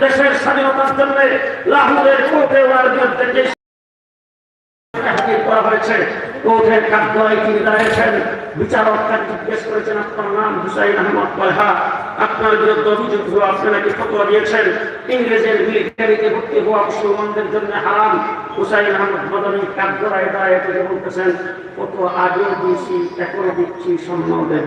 দেশের স্বাধীনতার জন্য লাহোরের কোর্টে ওনার বিরুদ্ধে যে হাজির করা হয়েছে। কোর্টের কাঠগড়ায় তিনি দাঁড়িয়েছেন। বিচারক তাকে জিজ্ঞেস করেছেন, আপনার নাম হুসাইন আহমদ পয়হা আপনার বিরুদ্ধে অভিযোগ হলো আপনি নাকি ফতোয়া দিয়েছেন? ইংরেজের মিলিটারিতে ভর্তি হওয়া মুসলমানদের জন্য হারাম। হুসাইন আহমদ মদনী কাঠগড়ায় দাঁড়িয়ে থেকে বলতেছেন, ফতোয়া আগেও দিয়েছি, এখনও দিচ্ছি সম্মান দেব।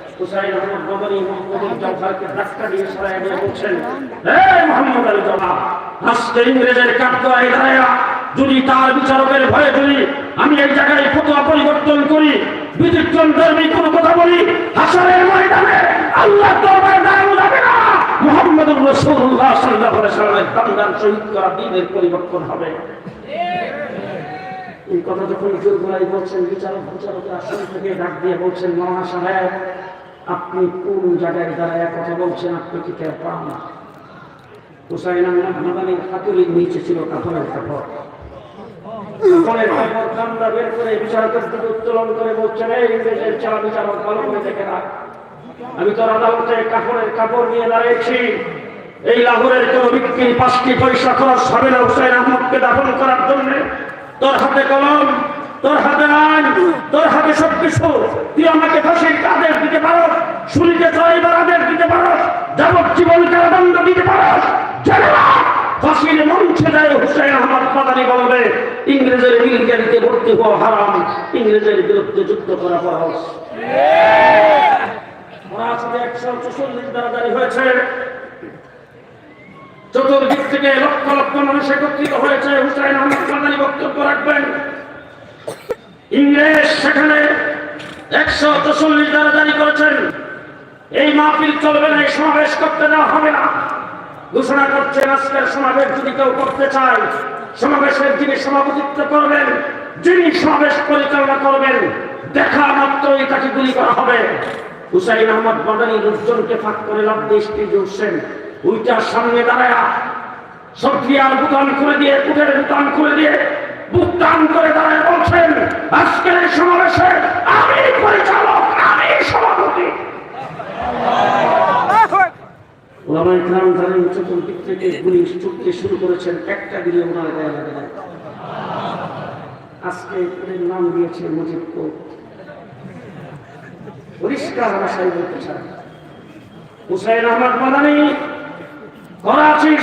যদি তার বিচারকের ভয়ে যদি আমি এই জায়গায় ফতোয়া পরিবর্তন করি বিদ্যুৎ ধর্মী কোনো কথা বলি, হাসরের ময়দানে আল্লাহ দরবারে দাঁড়ানো যাবে না। মোহাম্মদুর রাসূলুল্লাহ সাল্লাল্লাহু আলাইহি সাল্লামের শহীদ করা দিনের পরিবর্তন হবে। এই কথা যখন জোরগুলাই বলছেন, বিচারক, বিচারকের আসন থেকে ডাক দিয়ে বলছেন মহানা সাহেব আপনি কোন জায়গায় দাঁড়ায় কথা বলছেন, আপনি কি টের পান না? হুসাইন হাতুড়ির নিচে ছিল কাপড়ের কাপড়। বের করে উত্তোলন করে এই আমি তোর আদালতে কাপড়ের কাপড় নিয়ে দাঁড়িয়েছি। এই লাহোরের কোন ব্যক্তি পাঁচটি পয়সা খরচ হবে না হুসাইন আহমদকে দাফন করার জন্য। তোর হাতে কলম। তোর হাতে আইন তোর হাতে সব কিছু। তুই আমাকে ফাঁসির আদেশ দিতে পারো শুনিতে ছয়বার আদেশ দিতে পারো যাবজ্জীবন কারাদণ্ড দিতে পারো ফাঁসির মঞ্চে যায় আহমদ বলবে, ইংরেজের মিলিটারিতে ভর্তি হওয়া হারাম, ইংরেজের বিরুদ্ধে যুদ্ধ করা ফরজ। হয়েছে। চতুর্দিক থেকে লক্ষ লক্ষ মানুষ একত্রিত হয়েছে হুসাইন আহমদ মাদানি বক্তব্য রাখবেন ইংরেজ সেখানে একশো চৌচল্লিশ দ্বারা জারি করেছেন। এই মাহফিল চলবে না, এই সমাবেশ করতে দেওয়া হবে না। ঘোষণা করছেন আজকের সমাবেশ যদি কেউ করতে চায়, সমাবেশের যিনি সভাপতিত্ব করবেন, যিনি সমাবেশ পরিচালনা করবেন, দেখা মাত্রই তাকে গুলি করা হবে। হুসাইন আহমদ মাদানী লোকজনকে ফাঁক করে লাভ দিয়ে স্টেজে উঠছেন ওইটার সামনে দাঁড়ায় সফিয়ার বুতান খুলে দিয়ে, কুটের বুতান খুলে দিয়ে বুতান করে দাঁড়ায় বলছেন, আজকের সমাবেশে আমি পরিচালক আমি সভাপতি চতুর্দিক থেকে গুলি ছুটতে শুরু করেছেন, একটা গুলি ওনার গায়ে লাগে না। আজকে নাম দিয়েছে কোর্ট। পরিষ্কার ভাষায় বলতে হুসাইন আহমদ মাদানি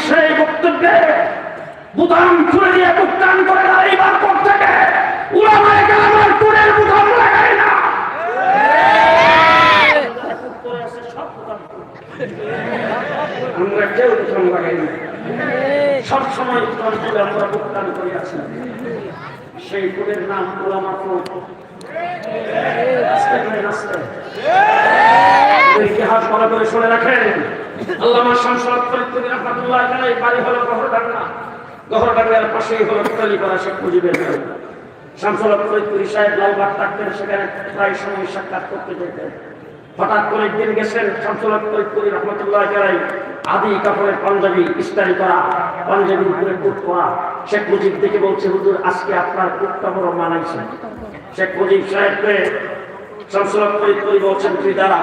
সেই বক্তব্যে বুতাম খুলে দিয়ে করে দাঁড়িয়ে টুরের বুতাম লাগায় না কেউ লাগাই আমরা বুতাম করে আছি। সেই টুরের নাম ইতিহাস করে শুনে রাখেন। সেখানে প্রায় সময় সাক্ষাৎ করতে যেতেন। হঠাৎ করে একদিন গেছেন শামসুল ফরিদপুরি রহমতুল্লাহ আদি কাপড়ের পাঞ্জাবি ইস্তারি করা, পাঞ্জাবির উপরে কুট করা। শেখ মুজিব দেখে বলছে, হুজুর, আজকে আপনার কুটটা বড় মানাইছে শেখ মুজিব সাহেবকে সংসলক পরি বলছেন, তুই দাঁড়া।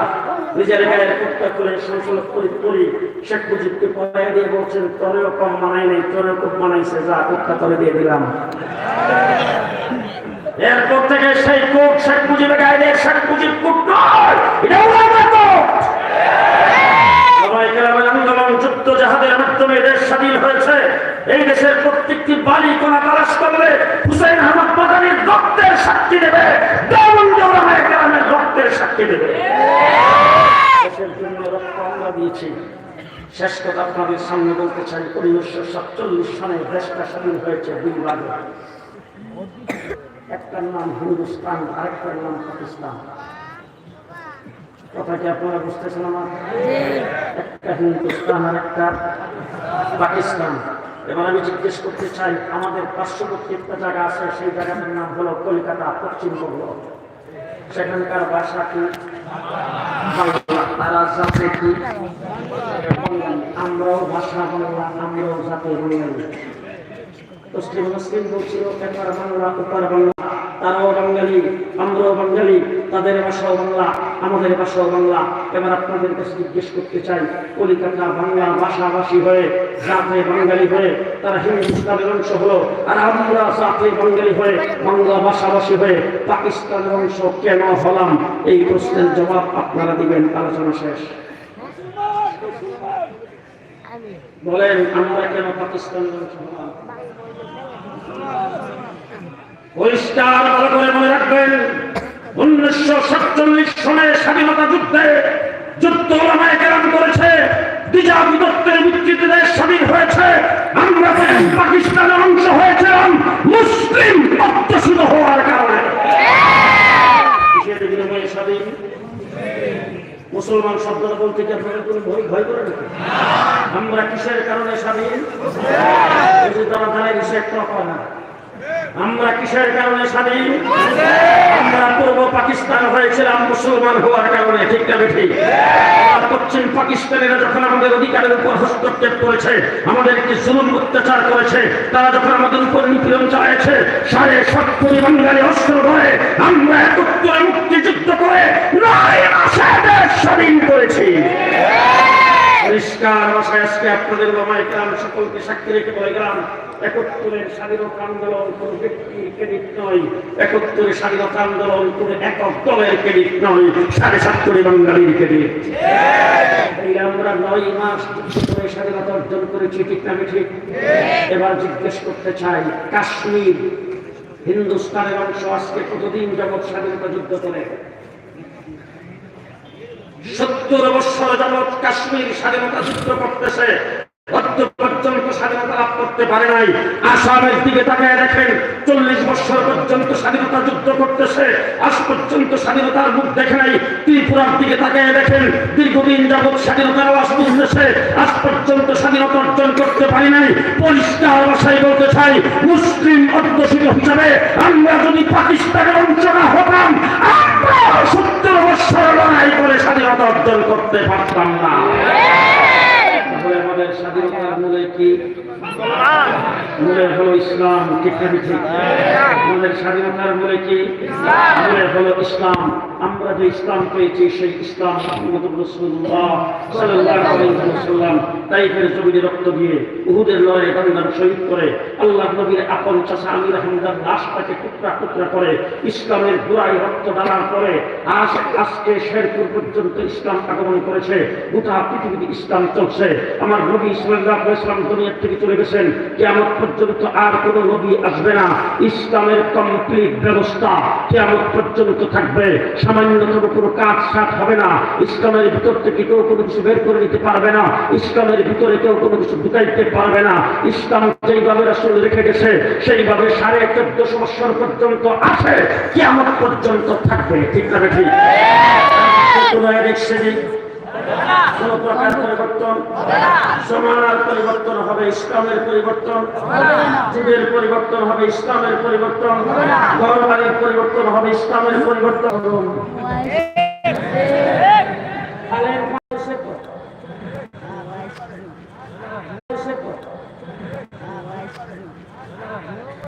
নিজের গায়ের কুত্তা করে সংসলক পরি শেখ মুজিবকে পড়াই দিয়ে বলছেন, তোরেও কম মানাই নাই, তোরেও খুব মানাইছে, যা কুত্তা তোরে দিয়ে দিলাম। এরপর থেকে সেই কোট শেখ মুজিবের গায়ে দিয়ে, শেখ মুজিব, কুট নয়, এটা কোট। সবাই জাহাজের মাধ্যমে দেশ স্বাধীন হয়েছে, এই দেশের প্রত্যেকটি বাড়ি কোনা তালাশ করলে হুসেন আহমদ মাদানির রক্তের সাক্ষী দেবে কেরামের রক্তের সাক্ষী দেবে। দেশের জন্য রক্ত আমরা দিয়েছি। শেষ কথা আপনাদের সামনে বলতে চাই, উনিশশো সাতচল্লিশ সালে দেশটা স্বাধীন হয়েছে দুই ভাগে একটার নাম হিন্দুস্তান, আরেকটার নাম পাকিস্তান। কথা কি আপনারা বুঝতেছেন আমার? একটা হিন্দুস্তান আর একটা পাকিস্তান। এবার আমি জিজ্ঞেস করতে চাই আমাদের পার্শ্ববর্তী একটা জায়গা আছে সেই জায়গাটার নাম হলো কলকাতা পশ্চিমবঙ্গ সেখানকার ভাষা কি? বাংলা। তারা জাতে কি। আমরাও ভাষা বাংলা আমরাও জাতে বাঙালি মুসলিম মুসলিম বাংলা বাংলা, তারাও বাঙালি, আমরাও বাঙালি, তাদের ভাষাও বাংলা, আমাদের ভাষাও বাংলা। এবার আপনাদের কাছে জিজ্ঞেস করতে চাই, কলিকাতা বাংলা ভাষাভাষী হয়ে, জাতে বাঙালি হয়ে, তারা হিন্দুস্তানের অংশ হলো, আর আমরা জাতে বাঙালি হয়ে, বাংলা ভাষাভাষী হয়ে পাকিস্তানের অংশ কেন হলাম? এই প্রশ্নের জবাব আপনারা দিবেন, আলোচনা শেষ। বলেন, আমরা কেন পাকিস্তানের অংশ হলাম? পরিষ্কার ভালো করে মনে রাখবেন, উনিশশো সাতচল্লিশ সনে স্বাধীনতা যুদ্ধে যুদ্ধ ওলামায় কেরাম করেছে দ্বিজা বিভক্তের ভিত্তিতে দেশ স্বাধীন হয়েছে আমরা পাকিস্তানের অংশ হয়েছিলাম মুসলিম অধ্যুষিত হওয়ার কারণে। মুসলমান শব্দটা বলতে কি আপনাদের কোনো ভয় ভয় করে আমরা কিসের কারণে স্বাধীন? তারা দাঁড়ায় একটা হয় না আমরা কিসের কারণে স্বাধীন? আমরা পূর্ব পাকিস্তান হয়েছিলাম, মুসলমান হওয়ার কারণে, ঠিক না ঠিক পশ্চিম পাকিস্তানিরা যখন আমাদের অধিকারের উপর হস্তক্ষেপ করেছে, আমাদেরকে জুলুম অত্যাচার করেছে, তারা যখন আমাদের উপর নিপীড়ন চালাইছে সাড়ে সাত কোটি বাঙালি অস্ত্র ধরে আমরা একত্রে মুক্তিযুদ্ধ করে স্বাধীন করেছি। পরিষ্কার ভাষায় আজকে আপনাদের বাবায় গ্রাম, সকলকে সাক্ষী রেখে বলে গেলাম একত্তরের স্বাধীনতা আন্দোলন কোন ব্যক্তির ক্রেডিট নয়। একত্তরের স্বাধীনতা আন্দোলন কোন একক দলের ক্রেডিট নয়। সাড়ে সাত কোটি বাঙালির ক্রেডিট আমরা নয় মাস স্বাধীনতা অর্জন করেছি, ঠিক না ঠিক এবার জিজ্ঞেস করতে চাই, কাশ্মীর, হিন্দুস্তানের অংশ আজকে কতদিন যাবৎ স্বাধীনতা যুদ্ধ করে? সত্তর বৎসর যাবৎ কাশ্মীর স্বাধীনতা যুদ্ধ করতেছে। স্বাধীনতা লাভ করতে পারে নাই। আসামের দিকে তাকায় দেখেন, চল্লিশ বছর পর্যন্ত স্বাধীনতা যুদ্ধ করতেছে। আজ পর্যন্ত স্বাধীনতার মুখ দেখে নাই। ত্রিপুরার দিকে তাকায় দেখেন, দীর্ঘদিন যাবৎ স্বাধীনতার আওয়াজ তুলতেছে আজ পর্যন্ত স্বাধীনতা অর্জন করতে পারি নাই। পরিষ্কার বলতে চাই, মুসলিম অধ্যুষিত হিসাবে আমরা যদি পাকিস্তানের না হতাম সত্তর বছর করতে পারতাম না। আমরা যে ইসলাম পেয়েছি, সেই ইসলাম ওয়াসাল্লাম তাইফের জমিনে রক্ত দিয়ে উহুদের লড়াই গঙ্গার শহীদ করে আল্লাহ নবীর আপন চাচা আমির হামদার লাশটাকে টুকরা টুকরা করে, ইসলামের গোড়ায় রক্ত ডালার পরে আজ আজকে শেরপুর পর্যন্ত ইসলাম আগমন করেছে। গোটা পৃথিবীতে ইসলাম চলছে। আমার নবী ইসলাম দুনিয়ার থেকে চলে গেছেন কেমন পর্যন্ত আর কোনো নবী আসবে না। ইসলামের কমপ্লিট ব্যবস্থা কেমন পর্যন্ত থাকবে। সামান্যতম কোনো কাজ সাত হবে না। ইসলামের ভিতর থেকে কেউ কোনো কিছু বের করে নিতে পারবে না। ইসলামের ভিতরে কেউ কোনো কিছু ঢুকাইতে পারবে না। ইসলাম যেইভাবে রাসূল রেখে গেছে সেইভাবে সাড়ে চোদ্দশো বছর পর্যন্ত আছে কেমন পর্যন্ত থাকবে। ঠিক না ঠিক। কোনো কোন প্রকার পরিবর্তন হবে ইসলামের পরিবর্তন যুগের পরিবর্তন হবে ইসলামের পরিবর্তন ঘরবাড়ির পরিবর্তন হবে ইসলামের পরিবর্তন